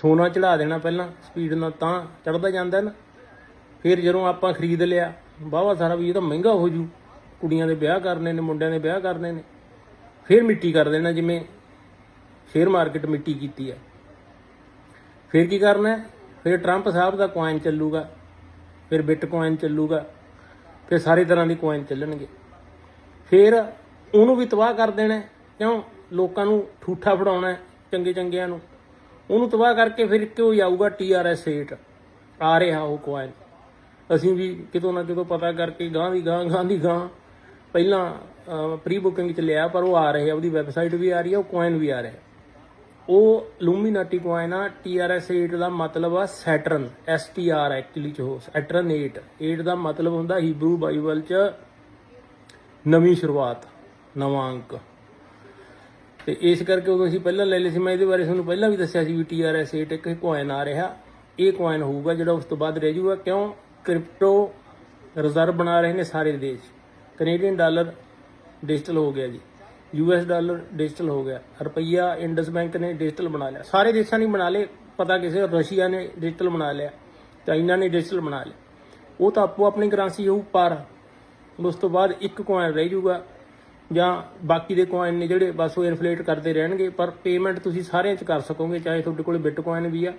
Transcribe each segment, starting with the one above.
ਸੋਨਾ ਚੜਾ ਦੇਣਾ ਪਹਿਲਾਂ ਸਪੀਡ ਨਾਲ ਤਾਂ ਚੜਦਾ ਜਾਂਦਾ ਨਾ। ਫਿਰ ਜਦੋਂ ਆਪਾਂ ਖਰੀਦ ਲਿਆ ਬਾਵਾ ਸਾਰਾ ਵੀ ਇਹ ਤਾਂ ਮਹਿੰਗਾ ਹੋ ਜੂ। ਕੁੜੀਆਂ ਦੇ ਵਿਆਹ ਕਰਨੇ ਨੇ, ਮੁੰਡਿਆਂ ਦੇ ਵਿਆਹ ਕਰਨੇ ਨੇ। ਫਿਰ ਮਿੱਟੀ ਕਰ ਦੇਣਾ, ਜਿਵੇਂ ਸ਼ੇਅਰ ਮਾਰਕੀਟ ਮਿੱਟੀ ਕੀਤੀ ਹੈ ਫਿਰ ਕੀ ਕਰਨਾ? ਫਿਰ ਟਰੰਪ ਸਾਹਿਬ ਦਾ ਕੋਇਨ ਚੱਲੂਗਾ, ਫਿਰ ਬਿਟਕੋਇਨ ਚੱਲੂਗਾ, ਫਿਰ ਸਾਰੇ ਤਰ੍ਹਾਂ ਦੀ ਕੋਇਨ ਚੱਲਣਗੇ। ਫਿਰ ਉਹਨੂੰ ਵੀ ਤਬਾਹ ਕਰ ਦੇਣਾ, ਕਿਉਂ? ਲੋਕਾਂ ਨੂੰ ਠੂਠਾ ਫੜਾਉਣਾ, ਚੰਗੇ ਚੰਗਿਆਂ ਨੂੰ। ਉਹਨੂੰ ਤਬਾਹ ਕਰਕੇ ਫਿਰ ਕਿਉਂ ਆਊਗਾ TRS 8 ਆ ਰਿਹਾ ਉਹ ਕੋਇਨ ਅਸੀਂ ਵੀ ਕਿਤੋਂ ਨਾ ਕਿਤੋਂ ਪਤਾ ਕਰਕੇ ਗਾਂ ਦੀ ਗਾਂ ਗਾਂ ਦੀ ਗਾਂ ਪਹਿਲਾਂ ਪ੍ਰੀ ਬੁਕਿੰਗ ਚ ਲਿਆ, ਪਰ ਉਹ ਆ ਰਹੇ ਆ, ਉਹਦੀ ਵੈਬਸਾਈਟ ਵੀ ਆ ਰਹੀ ਆ, ਉਹ ਕੋਇਨ ਵੀ ਆ ਰਿਹਾ। ਉਹ ਲੂਮੀਨਾਟੀ ਕੋਇਨ ਆ TRS 8 ਦਾ ਮਤਲਬ ਆ ਸੈਟਰਨ STR ਐਕਚੁਅਲੀ ਚ ਉਹ ਸੈਟਰਨ 8 8 ਦਾ ਮਤਲਬ ਹੁੰਦਾ ਹੀਬਰੂ ਬਾਈਬਲ ਚ ਨਵੀਂ ਸ਼ੁਰੂਆਤ, ਨਵਾਂ ਅੰਕ। ਤੇ ਇਸ ਕਰਕੇ ਉਦੋਂ ਅਸੀਂ ਪਹਿਲਾਂ ਲੈ ਲਏ ਸੀ। ਮੈਂ ਇਹਦੇ ਬਾਰੇ ਤੁਹਾਨੂੰ ਪਹਿਲਾਂ ਵੀ ਦੱਸਿਆ ਸੀ ਵੀ TRS 8 ਇੱਕ ਕੋਇਨ ਆ ਰਿਹਾ। ਇਹ ਕੋਇਨ ਹੋਊਗਾ ਜਿਹੜਾ ਉਸ ਤੋਂ ਬਾਅਦ ਰਹਿ ਜਾਊਗਾ। ਕਿਉਂ? ਕ੍ਰਿਪਟੋ ਰਿਜ਼ਰਵ ਬਣਾ ਰਹੇ ਨੇ ਸਾਰੇ ਦੇਸ਼। ਕੈਨੇਡੀਅਨ ਡਾਲਰ ਡਿਜੀਟਲ ਹੋ ਗਿਆ ਜੀ। ਯੂਐਸ ਡਾਲਰ ਡਿਜੀਟਲ ਹੋ ਗਿਆ। ਰੁਪਈਆ ਇੰਡਸ ਬੈਂਕ ਨੇ ਡਿਜੀਟਲ ਬਣਾ ਲਿਆ। ਸਾਰੇ ਦੇਸ਼ਾਂ ਨੇ ਬਣਾ ਲਏ। ਪਤਾ ਕਿਸੇ ਰਸ਼ੀਆ ਨੇ ਡਿਜੀਟਲ ਬਣਾ ਲਿਆ। ਚਾਈਨਾ ਨੇ ਡਿਜੀਟਲ ਬਣਾ ਲਿਆ। ਉਹ ਤਾਂ ਆਪੋ ਆਪਣੀ ਕਰੰਸੀ ਹੋਊ ਪਰ ਉਸ ਤੋਂ ਬਾਅਦ ਇੱਕ ਕੋਇਨ ਰਹਿ ਜਾਊਗਾ। ਜਾਂ ਬਾਕੀ ਦੇ ਕੋਇਨ ਨੇ ਜਿਹੜੇ ਬਸ ਉਹ ਇਨਫਲੇਟ ਕਰਦੇ ਰਹਿਣਗੇ, ਪਰ ਪੇਮੈਂਟ ਤੁਸੀਂ ਸਾਰਿਆਂ 'ਚ ਕਰ ਸਕੋਗੇ, ਚਾਹੇ ਤੁਹਾਡੇ ਕੋਲ ਬਿਟਕੋਇਨ ਵੀ ਆ।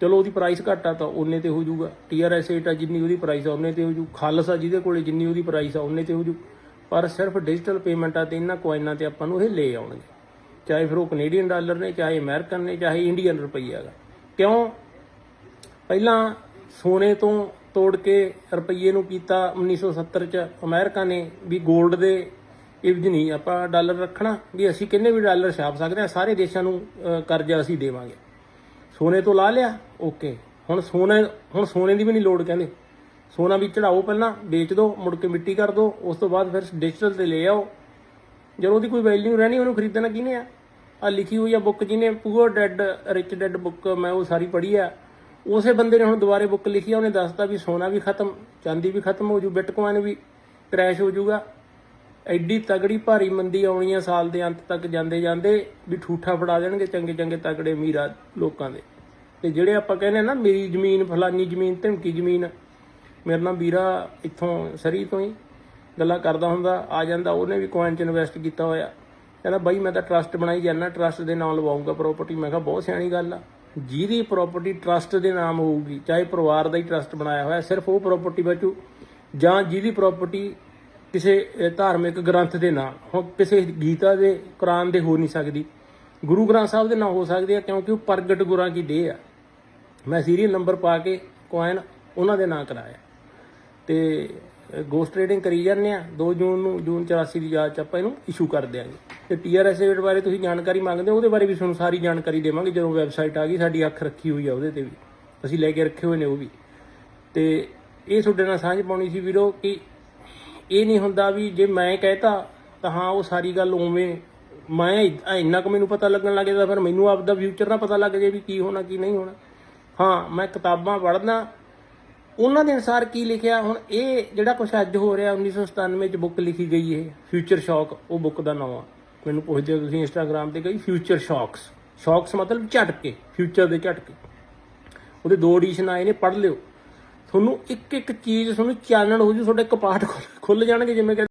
ਚਲੋ ਉਹਦੀ ਪ੍ਰਾਈਸ ਘੱਟ ਆ ਤਾਂ ਉਹਨੇ ਤੇ ਹੋ ਜਾਊਗਾ। TRS 8 ਆ, ਜਿੰਨੀ ਉਹਦੀ ਪ੍ਰਾਈਸ ਆ, ਉਹਨੇ ਤੇ ਹੋ ਜੂ ਆ ਜਿਹਦੇ ਕੋਲੇ ਜਿੰਨੀ ਉਹਦੀ ਪ੍ਰਾਈਸ ਆ, ਉਹਨੇ ਤੇ ਹੋ ਜੂ ਪਰ ਸਿਰਫ ਡਿਜੀਟਲ ਪੇਮੈਂਟ ਆ ਤੇ ਇਹਨਾਂ ਕੋਇਨਾਂ ਤੇ ਆਪਾਂ ਨੂੰ ਇਹ ਲੈ ਆਉਣਗੇ। ਚਾਹੇ ਫਿਰ ਉਹ ਕੈਨੇਡੀਅਨ ਡਾਲਰ ਨੇ, ਚਾਹੇ ਅਮਰੀਕਨ ਨੇ, ਚਾਹੇ ਇੰਡੀਅਨ ਰੁਪਈਆ ਹੈਗਾ ਕਿਉਂ? ਪਹਿਲਾਂ ਸੋਨੇ ਤੋਂ ਤੋੜ ਕੇ ਰੁਪਈਏ ਨੂੰ ਕੀਤਾ 1970 ਚ ਅਮਰੀਕਾ ਨੇ ਵੀ 골ਡ ਦੇ ਇਵਜ ਨਹੀਂ, ਆਪਾਂ ਡਾਲਰ ਰੱਖਣਾ ਵੀ ਅਸੀਂ ਕਿੰਨੇ ਵੀ ਡਾਲਰ ਛਾਪ ਸਕਦੇ ਹਾਂ, ਸਾਰੇ ਦੇਸ਼ਾਂ ਨੂੰ ਕਰਜ਼ਾ ਅਸੀਂ ਦੇਵਾਂਗੇ। ਸੋਨੇ ਤੋਂ ਲਾ ਲਿਆ, ਓਕੇ। ਹੁਣ ਸੋਨੇ ਹੁਣ ਸੋਨੇ ਦੀ ਵੀ ਨਹੀਂ ਲੋੜ ਕਹਿੰਦੇ। ਸੋਨਾ ਵੀ ਚੜਾਓ ਪਹਿਲਾਂ, ਵੇਚ ਦਿਓ ਮੁੜ ਕੇ ਮਿੱਟੀ ਕਰ ਦਿਓ ਉਸ ਤੋਂ ਬਾਅਦ ਫਿਰ ਡਿਜੀਟਲ ਤੇ ਲੈ ਆਓ। ਜਦੋਂ ਉਹਦੀ ਕੋਈ ਵੈਲਿਊ ਰਹਿਣੀ, ਉਹਨੂੰ ਖਰੀਦਣਾ ਕਿਹਨੇ ਆ? ਆ ਲਿਖੀ ਹੋਈ ਆ ਬੁੱਕ ਜਿਹਨੇ poor dad rich dad book ਮੈਂ ਉਹ ਸਾਰੀ ਪੜ੍ਹੀ ਆ। ਉਸੇ ਬੰਦੇ ਨੇ ਹੁਣ ਦੁਬਾਰੇ ਬੁੱਕ ਲਿਖੀ ਆ, ਉਹਨੇ ਦੱਸਤਾ ਵੀ ਸੋਨਾ ਵੀ ਖਤਮ, ਚਾਂਦੀ ਵੀ ਖਤਮ ਹੋ ਜੂ ਬਿਟਕੋਇਨ ਵੀ ਕ੍ਰੈਸ਼ ਹੋ ਜਾਊਗਾ ਐਡੀ ਤਗੜੀ ਭਾਰੀ ਮੰਦੀ ਆਉਣੀ ਆ ਸਾਲ ਦੇ ਅੰਤ ਤੱਕ ਜਾਂਦੇ ਜਾਂਦੇ ਵੀ ਠੂਠਾ ਫੜਾ ਦੇਣਗੇ ਚੰਗੇ ਚੰਗੇ ਤਗੜੇ ਮੀਰਾ ਲੋਕਾਂ ਦੇ। ਤੇ ਜਿਹੜੇ ਆਪਾਂ ਕਹਿੰਦੇ ਆ ਨਾ, ਮੇਰੀ ਜ਼ਮੀਨ, ਫਲਾਨੀ ਜ਼ਮੀਨ, ਧਮਕੀ ਜ਼ਮੀਨ, ਮੇਰੇ ਨਾਲ ਵੀਰਾ ਇੱਥੋਂ ਸਰੀ ਤੋਂ ਹੀ ਗੱਲਾਂ ਕਰਦਾ ਹੁੰਦਾ, ਆ ਜਾਂਦਾ, ਉਹਨੇ ਵੀ ਕੋਇਨ 'ਚ ਇਨਵੈਸਟ ਕੀਤਾ ਹੋਇਆ। ਕਹਿੰਦਾ, ਬਾਈ, ਮੈਂ ਤਾਂ ਟਰਸਟ ਬਣਾਈ ਜਾਂਦਾ ਟਰਸਟ ਦੇ ਨਾਮ ਲਵਾਉਂਗਾ ਪ੍ਰਾਪਰਟੀ ਮੈਂ ਕਿਹਾ, ਬਹੁਤ ਸਿਆਣੀ ਗੱਲ ਆ। ਜਿਹਦੀ ਪ੍ਰਾਪਰਟੀ ਟਰਸਟ ਦੇ ਨਾਮ ਹੋਊਗੀ, ਚਾਹੇ ਪਰਿਵਾਰ ਦਾ ਹੀ ਟਰਸਟ ਬਣਾਇਆ ਹੋਇਆ, ਸਿਰਫ ਉਹ ਪ੍ਰਾਪਰਟੀ ਬਚੂ ਜਾਂ ਜਿਹਦੀ ਪ੍ਰਾਪਰਟੀ ਕਿਸੇ ਧਾਰਮਿਕ ਗ੍ਰੰਥ ਦੇ ਨਾਲ ਹੁਣ ਕਿਸੇ ਗੀਤਾ ਦੇ, ਕੁਰਾਨ ਦੇ ਹੋ ਨਹੀਂ ਸਕਦੀ। ਗੁਰੂ ਗ੍ਰੰਥ ਸਾਹਿਬ ਦੇ ਨਾਂ ਹੋ ਸਕਦੇ ਆ, ਕਿਉਂਕਿ ਉਹ ਪ੍ਰਗਟ ਗੁਰਾਂ ਕੀ ਦੇਹ ਆ। ਮੈਂ ਸੀਰੀਅਲ ਨੰਬਰ ਪਾ ਕੇ ਕੋਇਨ ਉਹਨਾਂ ਦੇ ਨਾਂ ਕਰਾਇਆ। ਤੇ ਗੋਸਟ ਟ੍ਰੇਡਿੰਗ ਕਰੀ ਜਾਂਦੇ ਆ। 2 ਜੂਨ ਨੂੰ, ਜੂਨ 84 ਦੀ ਯਾਦ ਚ ਆਪਾਂ ਇਹਨੂੰ ਇਸ਼ੂ ਕਰ ਦਿਆਂਗੇ। ਤੇ ਟੀਆਰਐਸ ਰੇਟ ਬਾਰੇ ਤੁਸੀਂ ਜਾਣਕਾਰੀ ਮੰਗਦੇ ਹੋ, ਉਹਦੇ ਬਾਰੇ ਵੀ ਤੁਹਾਨੂੰ ਸਾਰੀ ਜਾਣਕਾਰੀ ਦੇਵਾਂਗੇ। ਜਦੋਂ ਵੈਬਸਾਈਟ ਆ ਗਈ, ਸਾਡੀ ਅੱਖ ਰੱਖੀ ਹੋਈ ਆ ਉਹਦੇ ਤੇ ਵੀ। ਅਸੀਂ ਲੈ ਕੇ ਰੱਖੇ ਹੋਏ ਨੇ ਉਹ ਵੀ। ਤੇ, ਇਹ ਤੁਹਾਡੇ ਨਾਲ ਸਾਂਝ ਪਾਉਣੀ ਸੀ ਵੀਰੋ ਕਿ ਇਹ ਨਹੀਂ ਹੁੰਦਾ ਵੀ ਜੇ ਮੈਂ ਕਹਿਤਾ ਤਾਂ ਹਾਂ, ਉਹ ਸਾਰੀ ਗੱਲ ਉਵੇਂ ਮੈਂ ਇ- ਇੰਨਾ ਕੁ ਮੈਨੂੰ ਪਤਾ ਲੱਗਣ ਲੱਗ ਜਾਂਦਾ, ਫਿਰ ਮੈਨੂੰ ਆਪਦਾ ਫਿਊਚਰ ਨਾ ਪਤਾ ਲੱਗ ਜੇ ਵੀ ਕੀ ਹੋਣਾ, ਕੀ ਨਹੀਂ ਹੋਣਾ। ਹਾਂ, ਮੈਂ ਕਿਤਾਬਾਂ ਪੜ੍ਹਦਾ। ਉਹਨਾਂ ਦੇ ਅਨਸਾਰ ਕੀ ਲਿਖਿਆ? ਹੁਣ ਇਹ ਜਿਹੜਾ ਕੁਛ ਅੱਜ ਹੋ ਰਿਹਾ 1997 ਚ ਬੁੱਕ ਲਿਖੀ ਗਈ ਇਹ ਫਿਊਚਰ ਸ਼ੌਕ ਉਹ ਬੁੱਕ ਦਾ ਨਾਮ ਆ। ਮੈਨੂੰ ਪੁੱਛਦੇ ਹੋ ਤੁਸੀਂ ਇੰਸਟਾਗ੍ਰam ਤੇ ਕਹੀ ਫਿਊਚਰ ਸ਼ੌਕਸ ਸ਼ੌਕਸ ਮਤਲਬ ਝਟਕੇ ਫਿਊਚਰ ਦੇ ਝਟਕੇ। ਉਹਦੇ ਦੋ ਐਡੀਸ਼ਨ ਆਏ ਨੇ, ਪੜ੍ਹ ਲਿਓ। ਤੁਹਾਨੂੰ ਇੱਕ ਇੱਕ ਚੀਜ਼ ਤੁਹਾਨੂੰ ਚਾਨਣ ਹੋ ਜੂ ਤੁਹਾਡੇ ਕਪਾਟ ਖੁੱਲ ਜਾਣਗੇ ਜਿਵੇਂ ਕਿ